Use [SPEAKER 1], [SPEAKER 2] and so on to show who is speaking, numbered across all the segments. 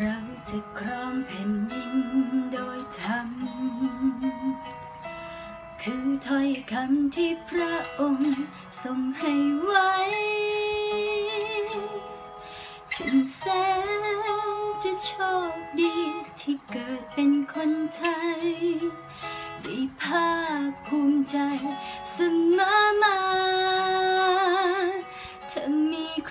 [SPEAKER 1] เราจะครองแผ่นดินโดยธรรม คือถ้อยคำที่พระองค์ทรงให้ไว้ฉันแสนจะโชคดีที่เกิดเป็นคนไทย ได้ภาคภูมิใจเสมอ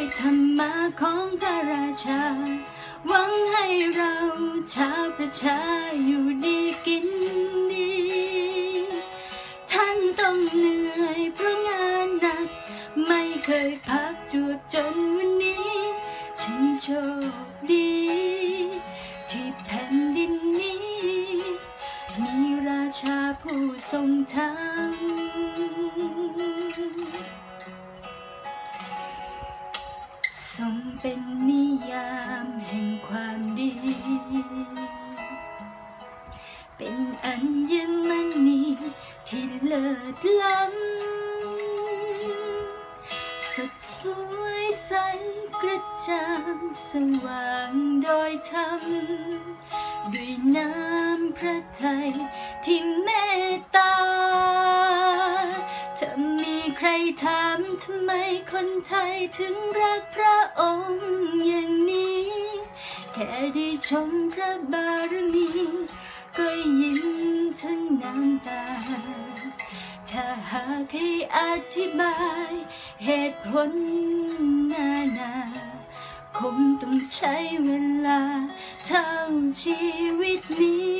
[SPEAKER 1] วยธรรมะของพระราชา หวังให้เราชาวประชาอยู่ดีกินดี ท่านต้องเหนื่อยเพราะงานหนัก ไม่เคยพักจวบจนวันนี้ฉันโชคดี ที่แผ่นดินนี้ มีราชาผู้ทรงธรรม ทรงเป็นนิยามแห่งความดี เป็นอัญมณีที่เลิศล้ำสดสวยใสกระจ่างสว่างโดยธรรมด้วยน้ำพระทัย ถามทำไมคนไทยถึงรักพระองค์อย่างนี้ แค่ได้ชมพระบารมีก็ยิ้มทั้งน้ำตา ถ้าหากให้อธิบายเหตุผลนานา คงต้องใช้เวลาเท่าชีวิตนี้